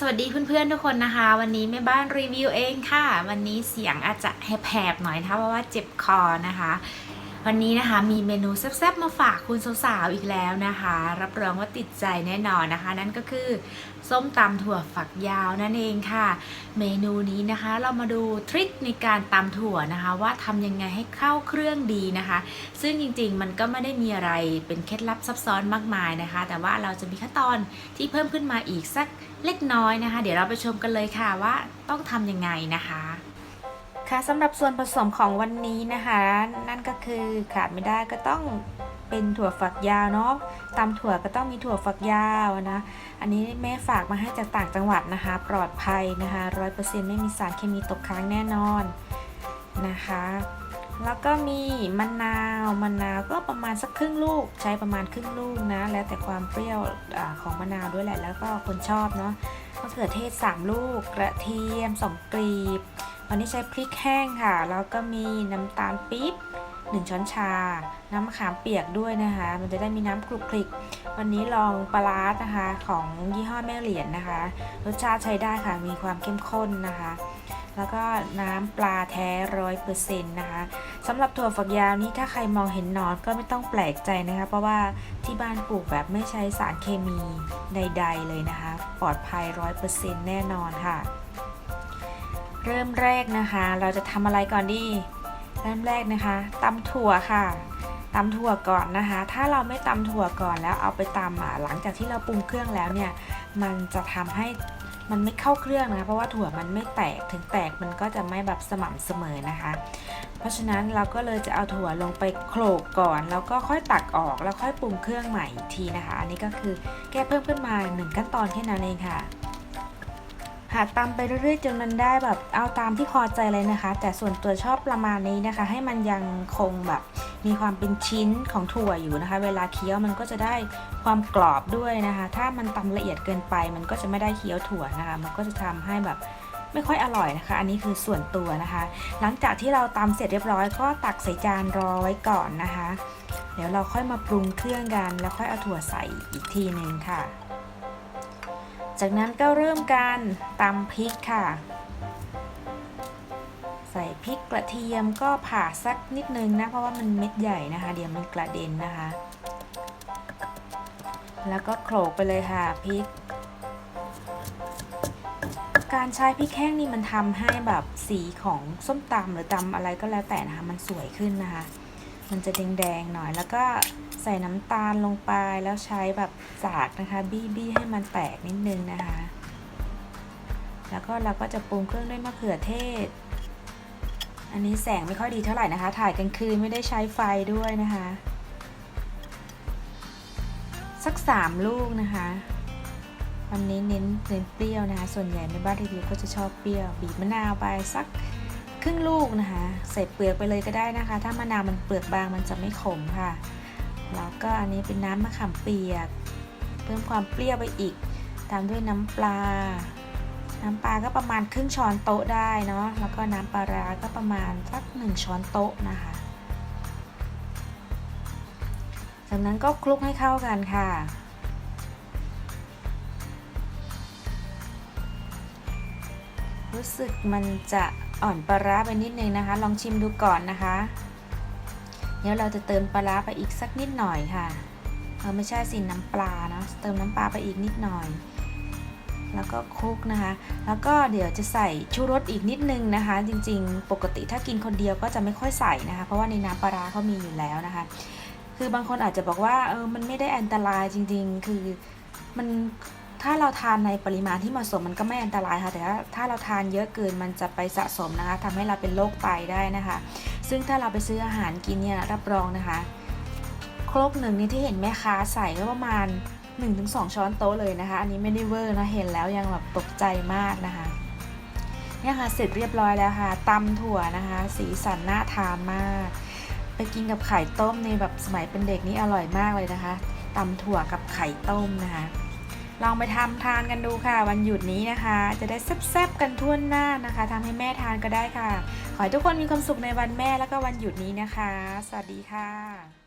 สวัสดีเพื่อนๆทุกคนนะคะ วันนี้แม่บ้านรีวิวเองค่ะ วันนี้เสียงอาจจะแหบๆหน่อยนะคะเพราะว่าเจ็บคอนะคะ วันนี้นะคะมีเมนูแซ่บๆมาฝากคุณสาวๆอีกแล้วนะคะ รับรองว่าติดใจแน่นอนนะคะ นั่นก็คือส้มตำถั่วฝักยาวนั่นเองค่ะ เมนูนี้นะคะเรามาดูทริคในการตำถั่วนะคะ ว่าทำยังไงให้เข้าเครื่องดีนะคะ ซึ่งจริงๆมันก็ไม่ได้มีอะไรเป็นเคล็ดลับซับซ้อนมากมายนะคะ แต่ว่าเราจะมีขั้นตอนที่เพิ่มขึ้นมาอีกสักเล็กน้อยนะคะ เดี๋ยวเราไปชมกันเลยค่ะว่าต้องทำยังไงนะคะ ค่ะสำหรับส่วนผสมของวันนี้นะคะ นั่นก็คือขาดไม่ได้ก็ต้องเป็นถั่วฝักยาวเนาะตำถั่วก็ต้องมีถั่วฝักยาวนะ อันนี้แม่ฝากมาให้จากต่างจังหวัดนะคะ ปลอดภัยนะคะร้อยเปอร์เซ็นต์ไม่มีสารเคมีตกค้างแน่นอนนะคะ แล้วก็มีมะนาวมะนาวก็ประมาณสักครึ่งลูก ใช้ประมาณครึ่งลูกนะ แล้วแต่ความเปรี้ยวอของมะนาวด้วยแหละแล้วก็คนชอบเนาะมะเขือเทศ 3 ลูก กระเทียม2กลีบ วันนี้ใช้พริกแห้งค่ะ แล้วก็มีน้ำตาลปี๊บ1ช้อนชา น้ำขามเปียกด้วยนะคะ มันจะได้มีน้ำคลุกคลิก วันนี้ลองปลาร้านะคะ ของยี่ห้อแม่เหรียญนะคะ รสชาติใช้ได้ค่ะ มีความเข้มข้นนะคะ แล้วก็น้ำปลาแท้ร้อยเปอร์เซ็นต์นะคะสำหรับถั่วฝักยาวนี้ถ้าใครมองเห็นนอนก็ไม่ต้องแปลกใจนะคะ เพราะว่าที่บ้านปลูกแบบไม่ใช้สารเคมีใด ๆ เลยนะคะ ปลอดภัยร้อยเปอร์เซ็นต์แน่นอนค่ะ เริ่มแรกนะคะ เราจะทำอะไรก่อนดี เริ่มแรกนะคะตำถั่วค่ะตำถั่วก่อนนะคะ ถ้าเราไม่ตำถั่วก่อนแล้วเอาไปตำอะหลังจากที่เราปรุงเครื่องแล้วเนี่ย มันจะทำให้มันไม่เข้าเครื่องนะคะเพราะว่าถั่วมันไม่แตกถึงแตกมันก็จะไม่แบบสม่ำเสมอนะคะ เพราะฉะนั้นเราก็เลยจะเอาถั่วลงไปโขลกก่อน แล้วก็ค่อยตักออกแล้วค่อยปรุงเครื่องใหม่อีกทีนะคะ อันนี้ก็คือแก้เพิ่มขึ้นมาหนึ่งขั้นตอนแค่นั้นเองค่ะ หาตามไปเรื่อยๆจนมันได้แบบเอาตามที่พอใจเลยนะคะ แต่ส่วนตัวชอบประมาณนี้นะคะ ให้มันยังคงแบบมีความเป็นชิ้นของถั่วอยู่นะคะ เวลาเคี้ยวมันก็จะได้ความกรอบด้วยนะคะ ถ้ามันตำละเอียดเกินไป มันก็จะไม่ได้เคี้ยวถั่วนะคะ มันก็จะทำให้แบบไม่ค่อยอร่อยนะคะ อันนี้คือส่วนตัวนะคะ หลังจากที่เราตำเสร็จเรียบร้อยก็ตักใส่จานรอไว้ก่อนนะคะ เดี๋ยวเราค่อยมาปรุงเครื่องกัน แล้วค่อยเอาถั่วใส่อีกทีหนึ่งค่ะ จากนั้นก็เริ่มการตำพริกค่ะ ใส่พริกกระเทียมก็ผ่าสักนิดนึงนะ เพราะว่ามันเม็ดใหญ่นะคะ เดี๋ยวมันกระเด็นนะคะ แล้วก็โขลกไปเลยค่ะพริก การใช้พริกแห้งนี่มันทำให้แบบสีของส้มตำหรือตำอะไรก็แล้วแต่นะคะ มันสวยขึ้นนะคะ มันจะแดงๆหน่อย แล้วก็ใส่น้ำตาลลงไปแล้วใช้แบบสากนะคะ บี้บี้ให้มันแตกนิดนึงนะคะ แล้วก็เราก็จะปรุงเครื่องด้วยมะเขือเทศ อันนี้แสงไม่ค่อยดีเท่าไหร่นะคะ ถ่ายกลางคืนไม่ได้ใช้ไฟด้วยนะคะ สักสามลูกนะคะวันนี้เน้นเน้นเปรี้ยวนะคะ ส่วนใหญ่ในบ้านรีวิวก็จะชอบเปรี้ยว บีบมะนาวไปสัก รึ่งลูกนะคะ ใส่เปลือกไปเลยก็ได้นะคะ ถ้ามะนาวมันเปลือกบางมันจะไม่ขมค่ะ แล้วก็อันนี้เป็นน้ำมะขามเปียก เพิ่มความเปรี้ยวไปอีก ตามด้วยน้ำปลา น้ำปลาก็ประมาณครึ่งช้อนโต๊ะได้เนาะ แล้วก็น้ำปลาร้าก็ประมาณสักหนึ่งช้อนโต๊ะนะคะ จากนั้นก็คลุกให้เข้ากันค่ะรู้สึกมันจะ อ่อนปลาร้าไปนิดนึงนะคะ ลองชิมดูก่อนนะคะ เดี๋ยวเราจะเติมปลาร้าไปอีกสักนิดหน่อยค่ะเออไม่ใช่สิน้ำปลาเนาะเติมน้ำปลาไปอีกนิดหน่อย แล้วก็คลุกนะคะ แล้วก็เดี๋ยวจะใส่ชูรสอีกนิดนึงนะคะ จริงๆ ปกติถ้ากินคนเดียวก็จะไม่ค่อยใส่นะคะ เพราะว่าในน้ำปลาร้าเขามีอยู่แล้วนะคะ คือบางคนอาจจะบอกว่าเออมันไม่ได้อันตรายจริง ๆ คือมัน ถ้าเราทานในปริมาณที่เหมาะสมมันก็ไม่อันตรายค่ะ แต่ถ้าถ้าเราทานเยอะเกินมันจะไปสะสมนะคะทำให้เราเป็นโรคไตได้นะคะ ซึ่งถ้าเราไปซื้ออาหารกินเนี่ยรับรองนะคะ ครกหนึ่งนี่ที่เห็นแม่ค้าใส่ก็ประมาณ 1-2 ช้อนโต๊ะเลยนะคะ อันนี้ไม่ได้เวอร์นะเห็นแล้วยังแบบตกใจมากนะคะเนี่ยค่ะเสร็จเรียบร้อยแล้วค่ะตำถั่วนะคะ สีสันน่าทานมาก ไปกินกับไข่ต้มในแบบสมัยเป็นเด็กนี่อร่อยมากเลยนะคะตำถั่วกับไข่ต้มนะคะ ลองไปทำทานกันดูค่ะ วันหยุดนี้นะคะ จะได้แซ่บๆกันทั่วหน้านะคะทำให้แม่ทานก็ได้ค่ะ ขอให้ทุกคนมีความสุขในวันแม่แล้วก็วันหยุดนี้นะคะ สวัสดีค่ะ